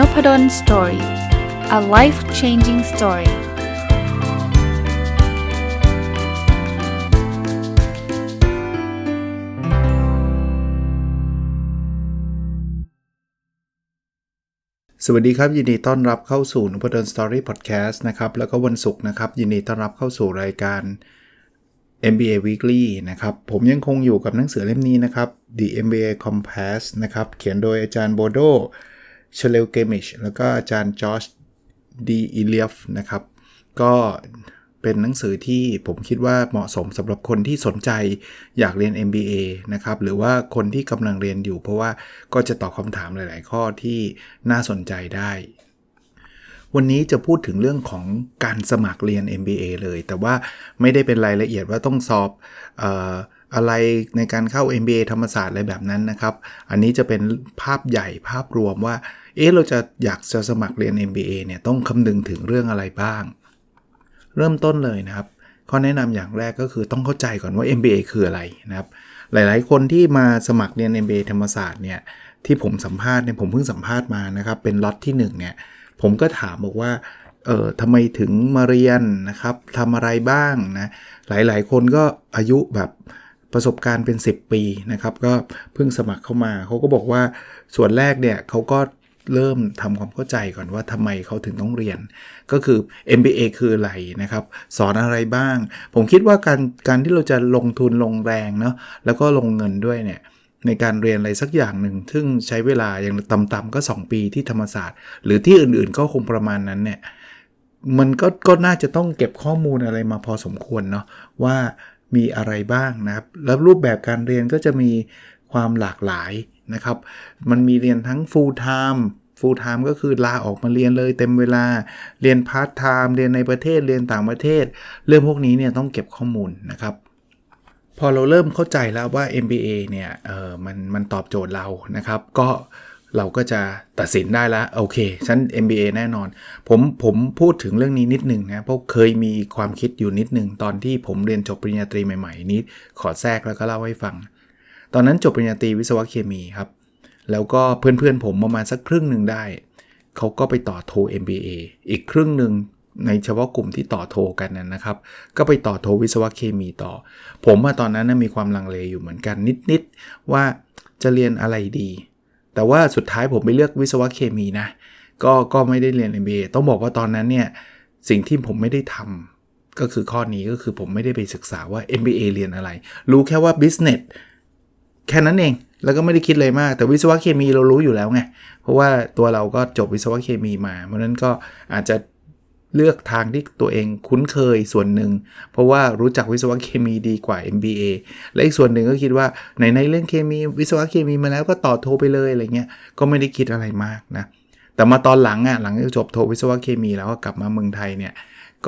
n o p ด d o สตอรี่ a life changing story สวัสดีครับ ยินดีต้อนรับเข้าสู่นพดลสตอรี่พอดแคสต์นะครับแล้วก็วันศุกร์นะครับ ยินดีต้อนรับเข้าสู่รายการ MBA Weekly นะครับ ผมยังคงอยู่กับหนังสือเล่มนี้นะครับ The MBA Compass นะครับ เขียนโดยอาจารย์โบโด เชเลลเกมิชแล้วก็อาจารย์จอร์จดีอิเลียฟนะครับ ก็เป็นหนังสือที่ผมคิดว่าเหมาะสมสำหรับคนที่สนใจอยากเรียน MBA นะครับ หรือว่าคนที่กำลังเรียนอยู่ เพราะว่าก็จะตอบคำถามหลาย ๆ ข้อที่น่าสนใจได้ วันนี้จะพูดถึงเรื่องของการสมัครเรียน MBA เลย แต่ว่าไม่ได้เป็นรายละเอียดว่าต้องสอบออะไรในการเข้า MBA ธรรมศาสตร์อะไรแบบนั้นนะครับ อันนี้จะเป็นภาพใหญ่ภาพรวมว่า เอ๊ะเราจะอยากจะสมัครเรียน MBA เนี่ยต้องคำนึงถึงเรื่องอะไรบ้าง เริ่มต้นเลยนะครับข้อแนะนำอย่างแรกก็คือต้องเข้าใจก่อนว่า MBA คืออะไรนะครับ หลายๆ คนที่มาสมัครเรียน MBA ธรรมศาสตร์เนี่ยที่ผมสัมภาษณ์เนี่ยผมเพิ่งสัมภาษณ์มานะครับ เป็นล็อตที่1เนี่ยผมก็ถามบอกว่าเออทำไมถึงมาเรียนนะครับทำอะไรบ้างนะหลายๆ คนก็อายุแบบประสบการณ์เป็น 10 ปีนะครับ ก็เพิ่งสมัครเข้ามาเขาก็บอกว่าส่วนแรกเนี่ยเขาก็ เริ่มทำความเข้าใจก่อนว่าทำไมเขาถึงต้องเรียน ก็คือ MBA คืออะไรนะครับ สอนอะไรบ้าง ผมคิดว่าการการที่เราจะลงทุนลงแรงเนาะแล้วก็ลงเงินด้วยเนี่ยในการเรียนอะไรสักอย่างหนึ่ง ซึ่งใช้เวลาอย่างต่ำๆก็ 2 ปีที่ธรรมศาสตร์ หรือที่อื่นๆก็คงประมาณนั้นเนี่ยมันก็ก็น่าจะต้องเก็บข้อมูลอะไรมาพอสมควรเนาะว่ามีอะไรบ้างนะครับ แล้วรูปแบบการเรียนก็จะมีความหลากหลาย นะครับ มันมีเรียนทั้ง full time full time ก็คือลาออกมาเรียนเลยเต็มเวลา เรียน part time เรียนในประเทศ เรียนต่างประเทศ เรื่องพวกนี้เนี่ยต้องเก็บข้อมูลนะครับ พอเราเริ่มเข้าใจแล้วว่า MBA เนี่ยเออมันมันตอบโจทย์เรานะครับ ก็เราก็จะตัดสินได้แล้วโอเคฉัน MBA แน่นอน ผมผมพูดถึงเรื่องนี้นิดนึงนะ เพราะเคยมีความคิดอยู่นิดนึง ตอนที่ผมเรียนจบปริญญาตรีใหม่ ๆ นี้ขอแทรกแล้วก็เล่าให้ฟัง ตอนนั้นจบปริญญาตรีวิศวะเคมีครับ แล้วก็เพื่อนๆผมประมาณสักครึ่งหนึ่งได้ เขาก็ไปต่อโท MBA อีกครึ่งหนึ่งในเฉพาะกลุ่มที่ต่อโทกันนะครับ ก็ไปต่อโทวิศวะเคมีต่อ ผมมาตอนนั้นมีความลังเลอยู่เหมือนกันนิดๆว่าจะเรียนอะไรดี แต่ว่าสุดท้ายผมไปเลือกวิศวะเคมีนะ ก็ก็ไม่ได้เรียน MBA ต้องบอกว่าตอนนั้นเนี่ยสิ่งที่ผมไม่ได้ทำก็คือข้อนี้ก็คือผมไม่ได้ไปศึกษาว่า MBA เรียนอะไร รู้แค่ว่า business แค่นั้นเอง แล้วก็ไม่ได้คิดเลยมาก แต่วิศวะเคมีเรารู้อยู่แล้วไง เพราะว่าตัวเราก็จบวิศวะเคมีมา เพราะนั้นก็อาจจะเลือกทางที่ตัวเองคุ้นเคยส่วนหนึ่ง เพราะว่ารู้จักวิศวะเคมีดีกว่า MBA และอีกส่วนหนึ่งก็คิดว่าในในเรื่องเคมีวิศวะเคมีมาแล้วก็ต่อโทไปเลยอะไรเงี้ยก็ไม่ได้คิดอะไรมากนะแต่มาตอนหลังอะหลังจากจบโทวิศวะเคมีแล้วก็กลับมาเมืองไทยเนี่ย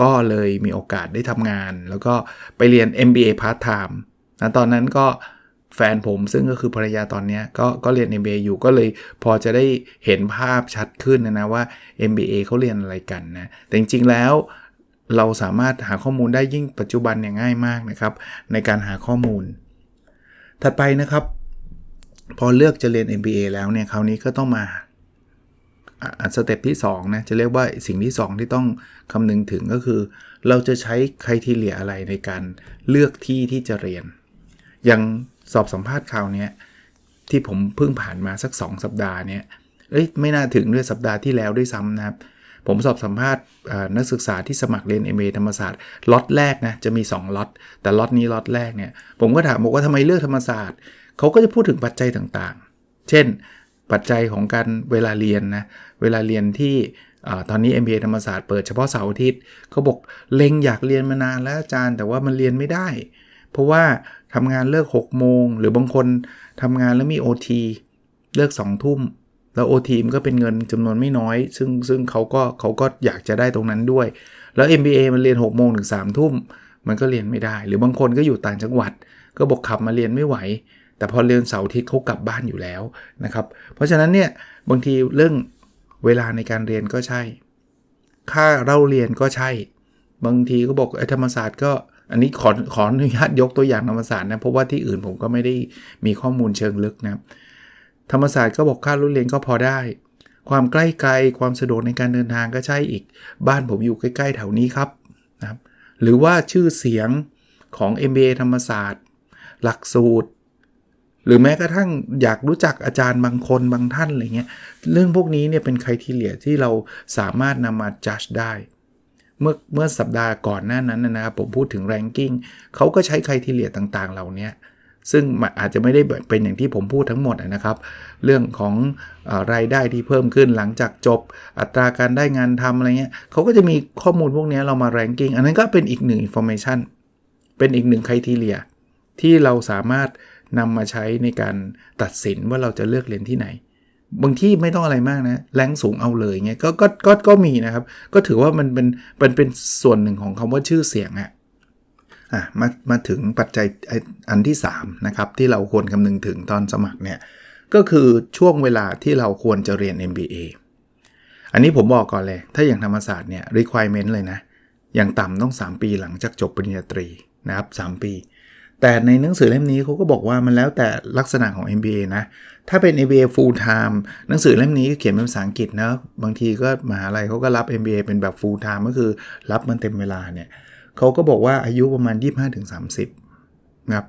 ก็เลยมีโอกาสได้ทำงาน แล้วก็ไปเรียน MBA part time นะตอนนั้นก็ แฟนผมซึ่งก็คือภรรยาตอนนี้ก็ก็เรียน MBA อยู่ก็เลยพอจะได้เห็นภาพชัดขึ้นนะนะว่า MBA เขาเรียนอะไรกันนะ แต่จริงๆแล้วเราสามารถหาข้อมูลได้ยิ่งปัจจุบันเนี่ยง่ายมากนะครับ ในการหาข้อมูล ถัดไปนะครับ พอเลือกจะเรียน MBA แล้วเนี่ยคราวนี้ก็ต้องมาสเต็ปที่2นะจะเรียกว่าสิ่งที่ 2 ที่ต้องคำนึงถึงก็คือ เราจะใช้ใครทีเลียอะไรในการเลือกที่ที่จะเรียน อย่าง สอบสัมภาษณ์คราวนี้ที่ผมเพิ่งผ่านมาสัก 2 สัปดาห์เนี่ยเอ้ยไม่น่าถึงด้วยสัปดาห์ที่แล้วด้วยซ้ำนะครับ ผมสอบสัมภาษณ์นักศึกษาที่สมัครเรียน MA ธรรมศาสตร์ล็อตแรกนะจะมี 2ล็อตแต่ล็อตนี้ล็อตแรกเนี่ยผมก็ถามบอกว่าทำไมเลือกธรรมศาสตร์เขาก็จะพูดถึงปัจจัยต่างๆ เช่น ปัจจัยของการเวลาเรียนนะเวลาเรียนที่ตอนนี้ MBA ธรรมศาสตร์เปิดเฉพาะเสาร์อาทิตย์เขาบอกเล็งอยากเรียนมานานแล้วอาจารย์ แต่ว่ามันเรียนไม่ได้ เพราะว่า ทำงานเลิก 6 โมง หรือบางคนทำงานแล้วมี OT เลิก2ทุ่ม แล้ว OT มันก็เป็นเงินจำนวนไม่น้อย ซึ่งซึ่งเขาก็เขาก็อยากจะได้ตรงนั้นด้วย แล้ว MBA มันเรียน 6 โมงถึง3ทุ่ม มันก็เรียนไม่ได้ หรือบางคนก็อยู่ต่างจังหวัด ก็บอกขับมาเรียนไม่ไหว แต่พอเรียนเสาร์อาทิตย์เขากลับบ้านอยู่แล้วนะครับ เพราะฉะนั้นเนี่ยบางทีเรื่องเวลาในการเรียนก็ใช่ ค่าเราเรียนก็ใช่ บางทีก็บอกไอธรรมศาสตร์ก็ อันนี้ขอขออนุญาตยกตัวอย่างธรรมศาสตร์นะเพราะว่าที่อื่นผมก็ไม่ได้มีข้อมูลเชิงลึกนะธรรมศาสตร์ก็บอกค่ารุ่นเรียนก็พอได้ ความใกล้ไกลความสะดวกในการเดินทางก็ใช่อีก บ้านผมอยู่ใกล้ๆแถวนี้ครับนะครับ หรือว่าชื่อเสียงของ MBA ธรรมศาสตร์ หลักสูตร หรือแม้กระทั่งอยากรู้จักอาจารย์บางคนบางท่านอะไรเงี้ยเรื่องพวกนี้เนี่ยเป็นคุณทีเลียที่เราสามารถนำมาจัดได้ เมื่อเมื่อสัปดาห์ก่อนหน้านั้นนะครับผมพูดถึง ranking เขาก็ใช้คุณทีเลียต่างๆ เหล่านี้ซึ่งอาจจะไม่ได้เป็นอย่างที่ผมพูดทั้งหมดนะครับ เรื่องของอรายได้ที่เพิ่มขึ้นหลังจากจบ อัตราการได้งานทำอะไรเงี้ยเขาก็จะมีข้อมูลพวกนี้เรามา ranking อันนั้นก็เป็นอีกหนึ่ง information เป็นอีกหนึ่งคุณทีเลียที่เราสามารถนำมาใช้ในการตัดสินว่าเราจะเลือกเรียนที่ไหน บางที่ไม่ต้องอะไรมากนะแรงสูงเอาเลยเงี้ยก็ก็ก็ก็มีนะครับ ก็ถือว่ามันเป็นเป็นเป็นส่วนหนึ่งของคำว่าชื่อเสียงอะอะมามาถึงปัจจัยอันที่3นะครับที่เราควรคำนึงถึงตอนสมัครเนี่ยก็คือช่วงเวลาที่เราควรจะเรียน MBA อันนี้ผมบอกก่อนเลย ถ้าอย่างธรรมศาสตร์เนี่ย requirement เลยนะ อย่างต่ำต้อง 3 ปีหลังจากจบปริญญาตรีนะครับ 3 ปี แต่ในหนังสือเล่มนี้เขาก็บอกว่ามันแล้วแต่ลักษณะของ MBA นะ ถ้าเป็น MBA full time หนังสือเล่มนี้เขียนเป็นภาษาอังกฤษนะบางทีก็มหาลัยเขาก็รับ MBA เป็นแบบ full time ก็คือรับมันเต็มเวลาเนี่ยเขาก็บอกว่าอายุประมาณ 25-30นะครับ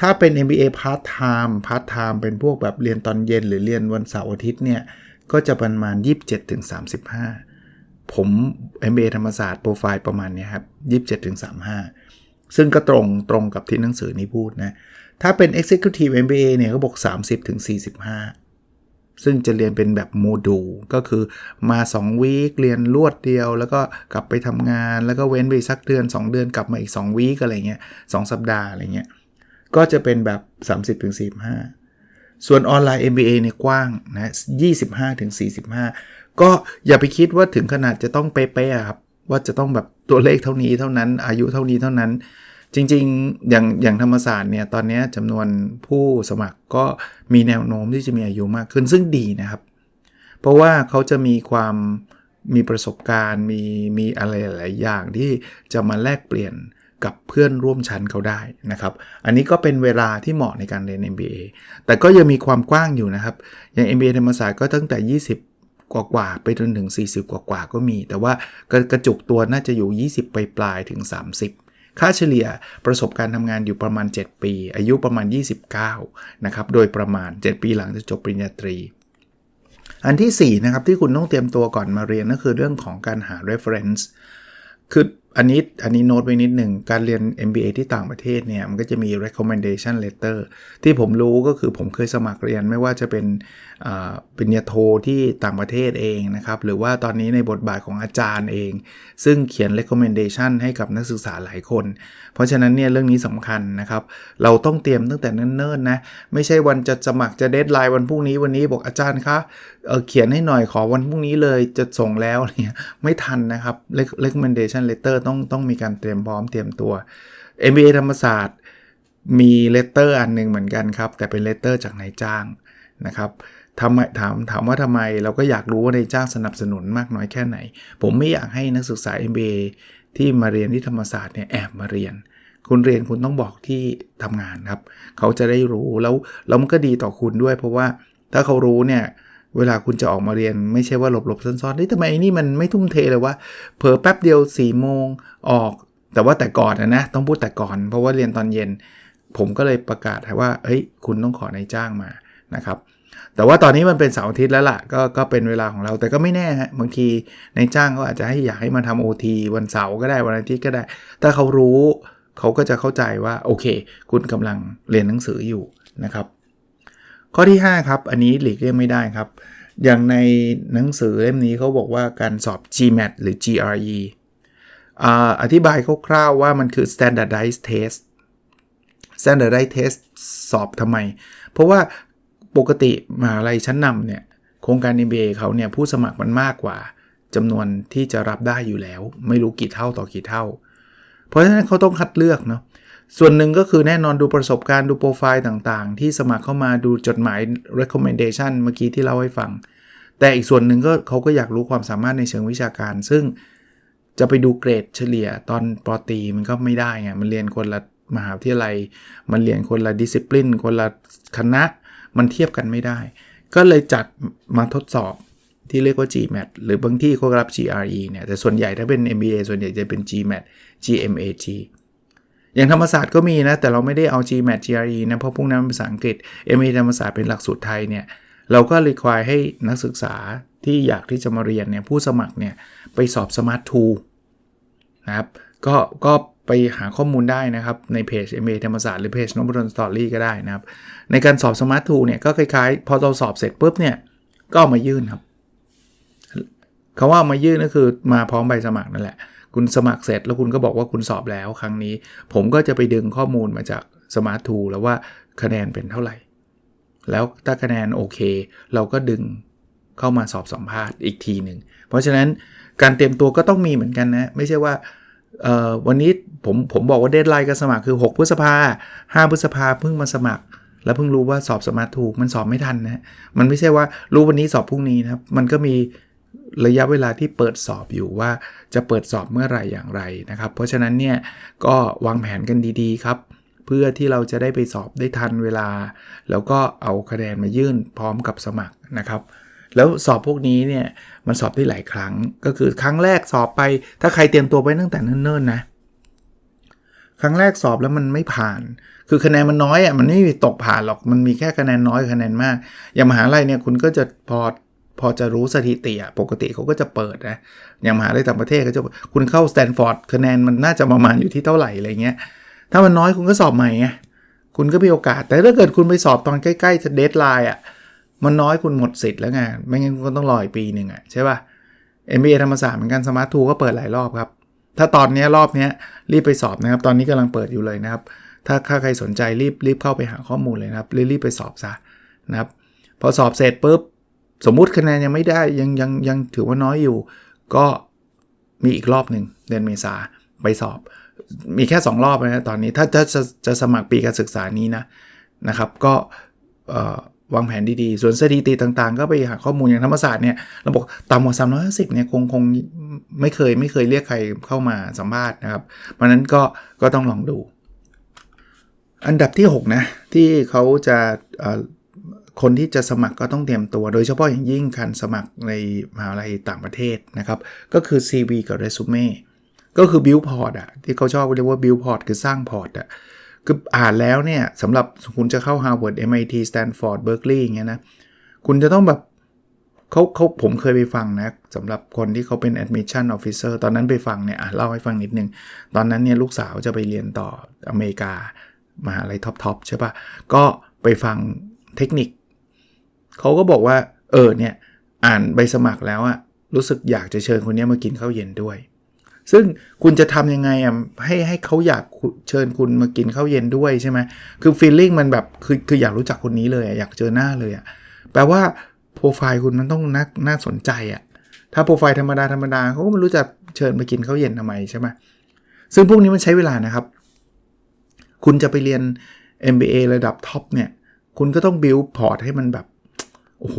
ถ้าเป็น MBA part time part time เป็นพวกแบบเรียนตอนเย็นหรือเรียนวันเสาร์อาทิตย์เนี่ยก็จะประมาณ 27-35 ผม MBA ธรรมศาสตร์โปรไฟล์ประมาณนี้ครับ 27-35 ซึ่งก็ตรงตรงกับที่หนังสือนี้พูดนะ ถ้าเป็น Executive MBA เนี่ยเขาบอก 30-45 ซึ่งจะเรียนเป็นแบบโมดูลก็คือมา 2 วีคเรียนรวดเดียว แล้วก็กลับไปทำงาน แล้วก็เว้นไปสักเดือน 2 เดือนกลับมาอีก 2 วีคอะไรเงี้ย2สัปดาห์อะไรเงี้ย ก็จะเป็นแบบ 30-45ส่วนออนไลน์ MBA เนี่ยกว้างนะ25-45 ก็อย่าไปคิดว่าถึงขนาดจะต้องเป๊ะๆครับ ว่าจะต้องแบบตัวเลขเท่านี้เท่านั้น อายุเท่านี้เท่านั้น จริงๆ อย่างอย่างธรรมศาสตร์เนี่ยตอนนี้จำนวนผู้สมัครก็มีแนวโน้มที่จะมีอายุมากขึ้นซึ่งดีนะครับ เพราะว่าเขาจะมีความมีประสบการณ์มีมีอะไรหลายอย่างที่จะมาแลกเปลี่ยนกับเพื่อนร่วมชั้นเขาได้นะครับ อันนี้ก็เป็นเวลาที่เหมาะในการเรียน MBA แต่ก็ยังมีความกว้างอยู่นะครับ อย่าง MBA ธรรมศาสตร์ก็ตั้งแต่ 20 กว่ากว่าไปจนถึง 40 กว่ากว่าก็มี แต่ว่ากระจุกตัวน่าจะอยู่ 20 ไปปลายถึง 30 ค่าเฉลี่ยประสบการณ์ทำงานอยู่ประมาณ 7 ปี อายุประมาณ 29 นะครับ โดยประมาณ 7 ปีหลังจากจบปริญญาตรี อันที่4นะครับที่คุณต้องเตรียมตัวก่อนมาเรียนก็คือเรื่องของการหา reference คืออันนี้อันนี้โน้ตไว้นิดหนึ่งการเรียน MBA ที่ต่างประเทศเนี่ย มันก็จะมี recommendation letter ที่ผมรู้ก็คือผมเคยสมัครเรียนไม่ว่าจะเป็น ปริญญาโทที่ต่างประเทศเองนะครับ หรือว่าตอนนี้ในบทบาทของอาจารย์เอง ซึ่งเขียน recommendation ให้กับนักศึกษาหลายคน เพราะฉะนั้นเนี่ยเรื่องนี้สำคัญนะครับ เราต้องเตรียมตั้งแต่เนิ่นๆนะไม่ใช่วันจะสมัครจะเดทไลน์วันพรุ่งนี้วันนี้บอกอาจารย์คะเเขียนให้หน่อยขอวันพรุ่งนี้เลยจะส่งแล้วเนี่ยไม่ทันนะครับ recommendation letter ต้องต้องมีการเตรียมพร้อมเตรียมตัว MBA ธรรมศาสตร์มีเลตเตอร์อันหนึ่งเหมือนกันครับ แต่เป็นเลตเตอร์จากนายจ้างนะครับ ทำถามถามว่าทำไมเราก็อยากรู้ว่าในจ้างสนับสนุนมากน้อยแค่ไหน ผมไม่อยากให้นักศึกษา MBA ที่มาเรียนที่ธรรมศาสตร์เนี่ยแอบมาเรียน คุณเรียนคุณต้องบอกที่ทำงานครับ เขาจะได้รู้แล้วแล้วมันก็ดีต่อคุณด้วย เพราะว่าถ้าเขารู้เนี่ยเวลาคุณจะออกมาเรียนไม่ใช่ว่าหลบๆซ่อนๆนี่ทำไมนี่มันไม่ทุ่มเทเลยว่าเผลอแป๊บเดียว4ี่โมงออก แต่ว่าแต่ก่อนนะนะต้องพูดแต่ก่อน เพราะว่าเรียนตอนเย็น ผมก็เลยประกาศให้ว่าเฮ้ยคุณต้องขอนายจ้างมานะครับ แต่ว่าตอนนี้มันเป็นเสาร์อาทิตย์แล้วล่ะก็ก็เป็นเวลาของเราแต่ก็ไม่แน่ฮะบางทีในจ้างก็อาจจะให้อยากให้มาทำโอทีวันเสาร์ก็ได้วันอาทิตย์ก็ได้ ถ้าเขารู้เขาก็จะเข้าใจว่าโอเค คุณกำลังเรียนหนังสืออยู่นะครับ ข้อที่ 5 ครับ อันนี้หลีกเลี่ยงไม่ได้ครับ อย่างในหนังสือเล่มนี้เขาบอกว่าการสอบ GMAT หรือ GRE อธิบายคร่าวๆว่ามันคือ standardized test standardized test สอบทำไม เพราะว่า ปกติมหาลัยชั้นนำเนี่ยโครงการ MBA เขาเนี่ยผู้สมัครมันมากกว่าจำนวนที่จะรับได้อยู่แล้ว ไม่รู้กี่เท่าต่อกี่เท่า เพราะฉะนั้นเขาต้องคัดเลือกเนาะส่วนหนึ่งก็คือแน่นอนดูประสบการณ์ดูโปรไฟล์ต่างๆ ที่สมัครเข้ามาดูจดหมาย recommendation เมื่อกี้ที่เล่าให้ฟัง แต่อีกส่วนหนึ่งก็เขาก็อยากรู้ความสามารถในเชิงวิชาการ ซึ่งจะไปดูเกรดเฉลี่ยตอนปอตีมันก็ไม่ได้ไงมันเรียนคนละมหาวิทยาลัย มันเรียนคนละดิสซิ p ลินคนละคณะ มันเทียบกันไม่ได้ ก็เลยจัดมาทดสอบที่เรียกว่า GMAT หรือบางที่เขารับ GRE เนี่ย แต่ส่วนใหญ่ถ้าเป็น MBA ส่วนใหญ่จะเป็น GMAT GMAT อย่างธรรมศาสตร์ก็มีนะ แต่เราไม่ได้เอา GMAT GRE นะ เพราะพวกนั้นเป็นภาษาอังกฤษ MBA ธรรมศาสตร์เป็นหลักสูตรไทยเนี่ย เราก็รีควายให้นักศึกษาที่อยากที่จะมาเรียนเนี่ย ผู้สมัครเนี่ย ไปสอบ Smart 2นะครับ ก็ก็ ไปหาข้อมูลได้นะครับ ในเพจ MA ธรรมศาสตร์หรือเพจนบดลสตอรี่ก็ได้นะครับ ในการสอบ Smart 2เนี่ยก็คล้ายๆ พอเราสอบเสร็จปุ๊บเนี่ยก็เอามายื่นครับคาว่าเอามายื่นก็คือมาพร้อมใบสมัครนั่นแหละ คุณสมัครเสร็จแล้วคุณก็บอกว่าคุณสอบแล้วครั้งนี้ ผมก็จะไปดึงข้อมูลมาจาก Smart 2แล้วว่าคะแนนเป็นเท่าไหร่ แล้วถ้าคะแนนโอเค เราก็ดึงเข้ามาสอบสัมภาษณ์อีกทีหนึ่ง เพราะฉะนั้นการเตรียมตัวก็ต้องมีเหมือนกันนะ ไม่ใช่ว่า วันนี้ผมผมบอกว่าเดทไลน์การสมัครคือ 6 พฤษภา5พฤษภาเพิ่งมาสมัคร แล้วเพิ่งรู้ว่าสอบสมาร์ทถูกมันสอบไม่ทันนะมันไม่ใช่ว่ารู้วันนี้สอบพรุ่งนี้นะครับมันก็มีระยะเวลาที่เปิดสอบอยู่ว่าจะเปิดสอบเมื่อไหร่อย่างไรนะครับ เพราะฉะนั้นเนี่ยก็วางแผนกันดีๆ ครับ เพื่อที่เราจะได้ไปสอบได้ทันเวลา แล้วก็เอาคะแนนมายื่นพร้อมกับสมัครนะครับ แล้วสอบพวกนี้เนี่ยมันสอบได้หลายครั้ง ก็คือครั้งแรกสอบไป ถ้าใครเตรียมตัวไปตั้งแต่เนิ่นๆนะ ครั้งแรกสอบแล้วมันไม่ผ่าน คือคะแนนมันน้อยอะมันไม่มีตกผ่านหรอกมันมีแค่คะแนนน้อยคะแนนมาก อย่างมหาลัยเนี่ยคุณก็จะพอพอจะรู้สถิติอะปกติเขาก็จะเปิดนะอย่างมหาลัยต่างประเทศก็จะคุณเข้าสแตนฟอร์ดคะแนนมันน่าจะประมาณอยู่ที่เท่าไหร่อะไรเงี้ยถ้ามันน้อยคุณก็สอบใหม่ไงคุณก็มีโอกาส แต่ถ้าเกิดคุณไปสอบตอนใกล้ๆจะเดทไลน์อะ มันน้อยคุณหมดสิทธิ์แล้วไงไม่งั้นคุณก็ต้องรออีกปีหนึ่งอะใช่ป่ะ MBA ธรรมศาสตร์เหมือนกันสมาร์ททูก็เปิดหลายรอบครับ ถ้าตอนนี้รอบนี้รีบไปสอบนะครับ ตอนนี้กำลังเปิดอยู่เลยนะครับ ถ้าใครสนใจรีบรีบเข้าไปหาข้อมูลเลยนะครับรีบรีบไปสอบซะนะครับพอสอบเสร็จปุ๊บสมมุติคะแนนยังไม่ได้ยังยังยังถือว่าน้อยอยู่ ก็มีอีกรอบหนึ่งเดือนเมษาไปสอบ มีแค่ 2 รอบนะตอนนี้ถ้าจะจะจะสมัครปีการศึกษานี้นะนะครับ ก็ วางแผนดีๆ ส่วนสถิติต่างๆ ก็ไปหาข้อมูลอย่างธรรมศาสตร์เนี่ยเราบอกต่ำกว่า350เนี่ยคงคงไม่เคยไม่เคยเรียกใครเข้ามาสัมภาษณ์นะครับ เพราะนั้นก็ก็ต้องลองดู อันดับที่ 6 นะ ที่เขาจะคนที่จะสมัครก็ต้องเตรียมตัว โดยเฉพาะอย่างยิ่งการสมัครในมหาลัยต่างประเทศนะครับ ก็คือ CV กับ Resume ก็คือ Build Port อะที่เขาชอบเรียกว่า Build Port คือสร้างพอร์ตอะ คืออ่านแล้วเนี่ยสำหรับคุณจะเข้า Harvard MIT Stanford Berkeley อย่างเงี้ยนะ คุณจะต้องแบบเขาเขาผมเคยไปฟังนะสำหรับคนที่เขาเป็น admission officer ตอนนั้นไปฟังเนี่ยเล่าให้ฟังนิดนึง ตอนนั้นเนี่ยลูกสาวจะไปเรียนต่ออเมริกามหาลัยท็อปๆใช่ปะ่ะก็ไปฟังเทคนิค เขาก็บอกว่า เออเนี่ย อ่านใบสมัครแล้วอะรู้สึกอยากจะเชิญคนนี้มากินข้าวเย็นด้วย ซึ่งคุณจะทำยังไงอะให้ให้เขาอยากเชิญคุณมากินข้าวเย็นด้วยใช่ไหมคือฟีลลิ่งมันแบบคือคืออยากรู้จักคนนี้เลยอยากเจอหน้าเลยอะแปลว่าโปรไฟล์คุณมันต้องน่าน่าสนใจอะถ้าโปรไฟล์ธรรมดาธรรมดาเขาก็ไม่รู้จะเชิญมากินข้าวเย็นทำไมใช่ไหมซึ่งพวกนี้มันใช้เวลานะครับ คุณจะไปเรียน MBA ระดับท็อปเนี่ย คุณก็ต้องบิวพอร์ตให้มันแบบ โอ้โห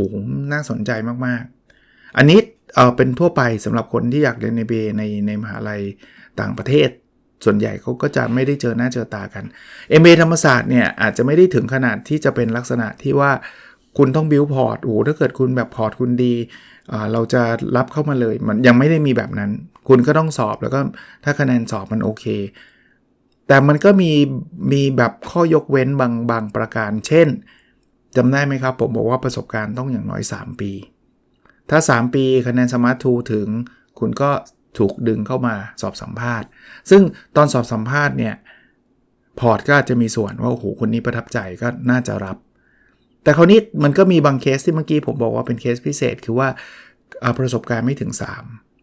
น่าสนใจมาก ๆ อันนี้ เออเป็นทั่วไปสำหรับคนที่อยากเรียน MBA ในในมหาลัยต่างประเทศ ส่วนใหญ่เขาก็จะไม่ได้เจอหน้าเจอตากัน MBA ธรรมศาสตร์เนี่ยอาจจะไม่ได้ถึงขนาดที่จะเป็นลักษณะที่ว่าคุณต้องบิวพอร์ตโอ้ถ้าเกิดคุณแบบพอร์ตคุณดีเราจะรับเข้ามาเลยมันยังไม่ได้มีแบบนั้น คุณก็ต้องสอบแล้วก็ถ้าคะแนนสอบมันโอเค แต่มันก็มีมีแบบข้อยกเว้นบางบางประการ เช่นจำได้ไหมครับ ผมบอกว่าประสบการณ์ต้องอย่างน้อย 3 ปี ถ้า 3 ปีคะแนนสมาร์ททูถึง คุณก็ถูกดึงเข้ามาสอบสัมภาษณ์ ซึ่งตอนสอบสัมภาษณ์เนี่ย พอร์ตก็อาจจะมีส่วนว่าโอ้โหคนนี้ประทับใจก็น่าจะรับ แต่คราวนี้มันก็มีบางเคสที่เมื่อกี้ผมบอกว่าเป็นเคสพิเศษ คือว่าประสบการณ์ไม่ถึง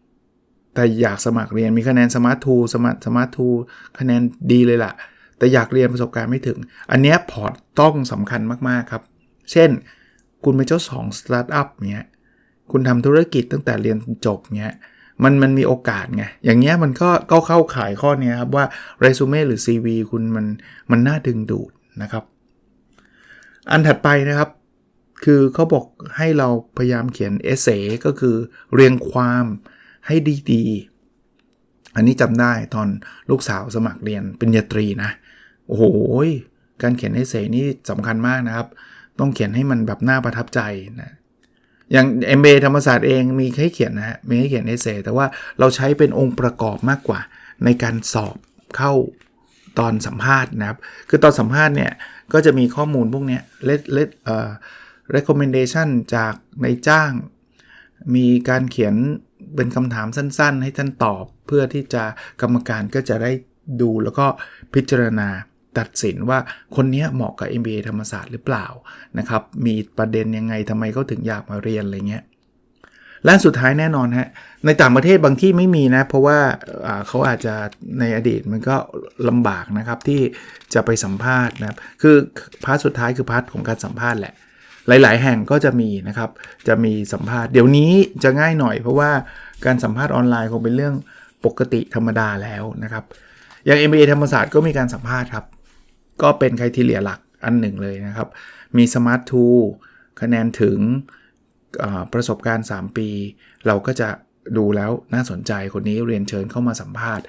3 แต่อยากสมัครเรียนมีคะแนนสมาร์ททูสมาร์ทสมาร์ททูคะแนนดีเลยล่ะ แต่อยากเรียนประสบการณ์ไม่ถึง อันนี้พอร์ตต้องสำคัญมากๆครับ เช่น คุณเป็นเจ้าของสตาร์ทอัพเนี้ย คุณทำธุรกิจตั้งแต่เรียนจบเนี้ยมันมันมีโอกาสไง อย่างเงี้ยมันก็ก็เข้าขายข้อนี้ครับว่าเรซูเม่หรือ CV คุณมันมันน่าดึงดูดนะครับ อันถัดไปนะครับ คือเขาบอกให้เราพยายามเขียนเอเซก็คือเรียงความให้ดีๆ อันนี้จำได้ตอนลูกสาวสมัครเรียนเป็นญาตรีนะ โอ้โห การเขียนเอเซนี่สำคัญมากนะครับ ต้องเขียนให้มันแบบน่าประทับใจนะ อย่าง MBA ธรรมศาสตร์เองมีให้เขียนนะฮะมีให้เขียนเอเซแต่ว่าเราใช้เป็นองค์ประกอบมากกว่า ในการสอบเข้าตอนสัมภาษณ์นะครับ คือตอนสัมภาษณ์เนี่ย ก็จะมีข้อมูลพวกนี้เลดเลดเอ่อ recommendation จากในจ้าง มีการเขียนเป็นคำถามสั้นๆ ให้ท่านตอบ เพื่อที่จะกรรมการก็จะได้ดูแล้วก็พิจารณา ตัดสินว่าคนนี้เหมาะกับ MBA ธรรมศาสตร์หรือเปล่านะครับ มีประเด็นยังไงทำไมเขาถึงอยากมาเรียนอะไรเงี้ยและสุดท้ายแน่นอนฮะในต่างประเทศบางที่ไม่มีนะ เพราะว่าเขาอาจจะในอดีตมันก็ลำบากนะครับที่จะไปสัมภาษณ์นะครับคือพาร์ทสุดท้ายคือพาร์ทของการสัมภาษณ์แหละ หลาย ๆ แห่งก็จะมีนะครับ จะมีสัมภาษณ์ เดี๋ยวนี้จะง่ายหน่อย เพราะว่าการสัมภาษณ์ออนไลน์คงเป็นเรื่องปกติธรรมดาแล้วนะครับ อย่าง MBA ธรรมศาสตร์ก็มีการสัมภาษณ์ครับ ก็เป็นใครทีเลียหลักอันหนึ่งเลยนะครับ มี Smart t o o คะแนนถึงประสบการณ์ 3 ปี เราก็จะดูแล้วน่าสนใจคนนี้เรียนเชิญเข้ามาสัมภาษณ์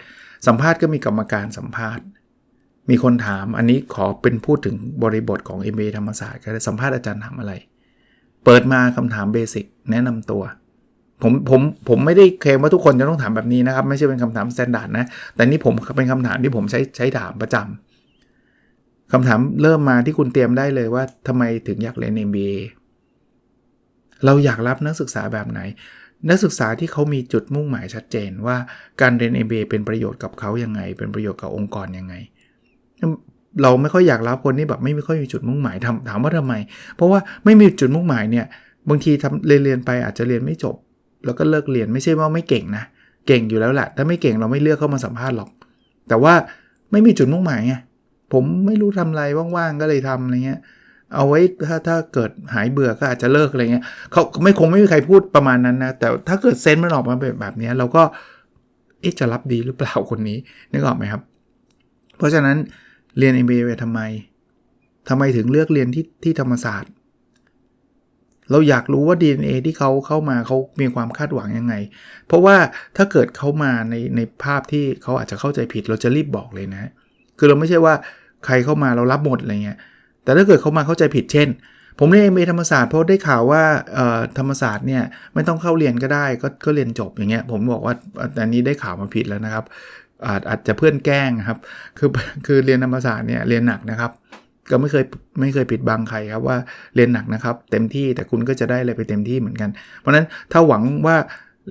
สัมภาษณ์ก็มีกรรมการสัมภาษณ์ มีคนถามอันนี้ขอเป็นพูดถึงบริบทของ MBA ธรรมศาสตร์ก็ได้สัมภาษณ์อาจารย์ถามอะไร เปิดมาคำถามเบสิกแนะนำตัวผมผมผมไม่ได้เคลมว่าทุกคนจะต้องถามแบบนี้นะครับ ไม่ใช่เป็นคำถามสแตนดาร์ดนะ แต่นี่ผมเป็นคำถามที่ผมใช้ใช้ถามประจำ คำถามเริ่มมาที่คุณเตรียมได้เลยว่าทำไมถึงอยากเรียน MBA เราอยากรับนักศึกษาแบบไหน นักศึกษาที่เขามีจุดมุ่งหมายชัดเจนว่าการเรียน MBA เป็นประโยชน์กับเขายังไง เป็นประโยชน์กับองค์กรยังไง เราไม่ค่อยอยากรับคนที่แบบไม่ม่ค่อยมีจุดมุ่งหมายทำถามว่าทำไม เพราะว่าไม่มีจุดมุ่งหมายเนี่ยบางทีทำเรียนไปอาจจะเรียนไม่จบ แล้วก็เลิกเรียนไม่ใช่ว่าไม่เก่งนะเก่งอยู่แล้วแหละถ้าไม่เก่งเราไม่เลือกเข้ามาสัมภาษณ์หรอก แต่ว่าไม่มีจุดมุ่งหมายไง ผมไม่รู้ทำอะไรว่างๆก็เลยทำอะไรเงี้ยเอาไว้ถ้าถ้าเกิดหายเบื่อก็อาจจะเลิกอะไรเงี้ยเขาไม่คงไม่มีใครพูดประมาณนั้นนะ แต่ถ้าเกิดเซนส์มันออกมาแบบแบบนี้เราก็เอ๊ะจะรับดีหรือเปล่าคนนี้นึกออกไหมครับ เพราะฉะนั้นเรียน MBA ไปทำไมทำไมถึงเลือกเรียนที่ที่ธรรมศาสตร์ เราอยากรู้ว่า DNA ที่เขาเข้ามาเขามีความคาดหวังยังไง เพราะว่าถ้าเกิดเขามาในในภาพที่เขาอาจจะเข้าใจผิดเราจะรีบบอกเลยนะ คือเราไม่ใช่ว่าใครเข้ามาเรารับหมดอะไรเงี้ย แต่ถ้าเกิดเขามาเข้าใจผิดเช่น ผมเรียน MBA ธรรมศาสตร์เพราะได้ข่าวว่าเอ่อธรรมศาสตร์เนี่ยไม่ต้องเข้าเรียนก็ได้ก็ก็เรียนจบอย่างเงี้ยผมบอกว่าอันนี้ได้ข่าวมาผิดแล้วนะครับ อาจอาจจะเพื่อนแกล้งครับคือคือเรียนธรรมศาสตร์เนี่ยเรียนหนักนะครับ ก็ไม่เคยไม่เคยปิดบังใครครับว่าเรียนหนักนะครับ เต็มที่แต่คุณก็จะได้อะไรไปเต็มที่เหมือนกัน เพราะฉะนั้นถ้าหวังว่า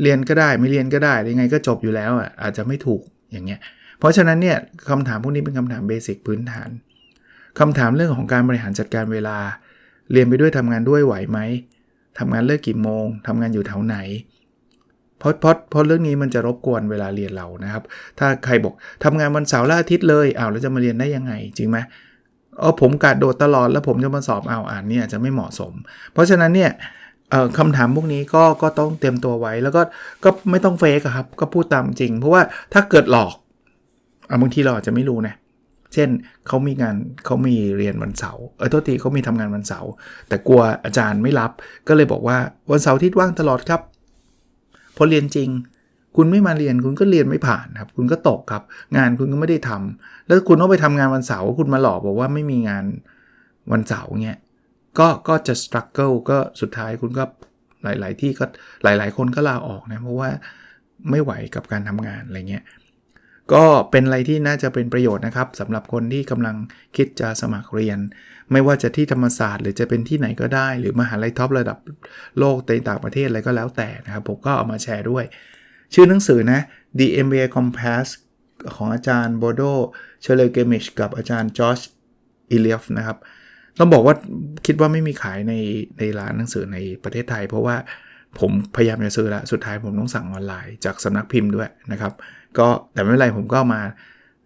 เรียนก็ได้ไม่เรียนก็ได้ยังไงก็จบอยู่แล้วอะอาจจะไม่ถูกอย่างเงี้ย เพราะฉะนั้นเนี่ยคำถามพวกนี้เป็นคำถามเบสิกพื้นฐานคำถามเรื่องของการบริหารจัดการเวลา เรียนไปด้วยทำงานด้วยไหวไหมทำงานเลิกกี่โมงทำงานอยู่แถวไหนเพราะเพราะเพราะเรื่องนี้มันจะรบกวนเวลาเรียนเรานะครับ ถ้าใครบอกทำงานวันเสาร์และอาทิตย์เลยอ้าวแล้วจะมาเรียนได้ยังไง จริงไหมเออผมกาดโดดตลอดแล้วผมจะมาสอบเอาอ่านเนี่ยจะไม่เหมาะสม เพราะฉะนั้นเนี่ยคำถามพวกนี้ก็ก็ต้องเตรียมตัวไว้แล้วก็ก็ไม่ต้องเฟกครับ ก็พูดตามจริง เพราะว่าถ้าเกิดหลอก อบางทีเราอาจจะไม่รู้นะ เช่นเขามีงานเขามีเรียนวันเสาร์ เออโทษทีเขามีทำงานวันเสาร์ แต่กลัวอาจารย์ไม่รับ ก็เลยบอกว่าวันเสาร์ที่ว่างตลอดครับ พอเรียนจริง คุณไม่มาเรียนคุณก็เรียนไม่ผ่านครับ คุณก็ตกครับ งานคุณก็ไม่ได้ทำแล้วคุณต้องไปทำงานวันเสาร์ คุณมาหลอกบอกว่าไม่มีงานวันเสาร์เงี้ยก็ก็จะ struggle ก็สุดท้ายคุณก็หลาย ๆ ที่ก็หลาย ๆ คนก็ลาออกนะ เพราะว่าไม่ไหวกับการทำงานอะไรเงี้ย ก็เป็นอะไรที่น่าจะเป็นประโยชน์นะครับสำหรับคนที่กำลังคิดจะสมัครเรียน ไม่ว่าจะที่ธรรมศาสตร์หรือจะเป็นที่ไหนก็ได้ หรือมหาลัยท็อประดับโลกในต่างประเทศอะไรก็แล้วแต่นะครับ ผมก็เอามาแชร์ด้วย ชื่อหนังสือนะ The MBA Compass ของอาจารย์โบโดเชเลเกมิชกับอาจารย์จอชอิเลียฟนะครับ ต้องบอกว่าคิดว่าไม่มีขายในในร้านหนังสือในประเทศไทย เพราะว่า ผมพยายามจะซื้อแล้วสุดท้ายผมต้องสั่งออนไลน์จากสำนักพิมพ์ด้วยนะครับ ก็แต่ไม่เป็นไรผมก็มา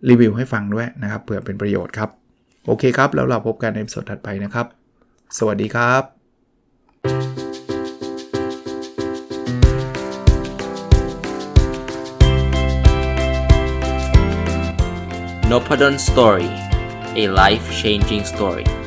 รีวิวให้ฟังด้วยนะครับเผื่อเป็นประโยชน์ครับ โอเคครับ แล้วเราพบกันในสดถัดไปนะครับ สวัสดีครับ n o p a d o n Story a life changing story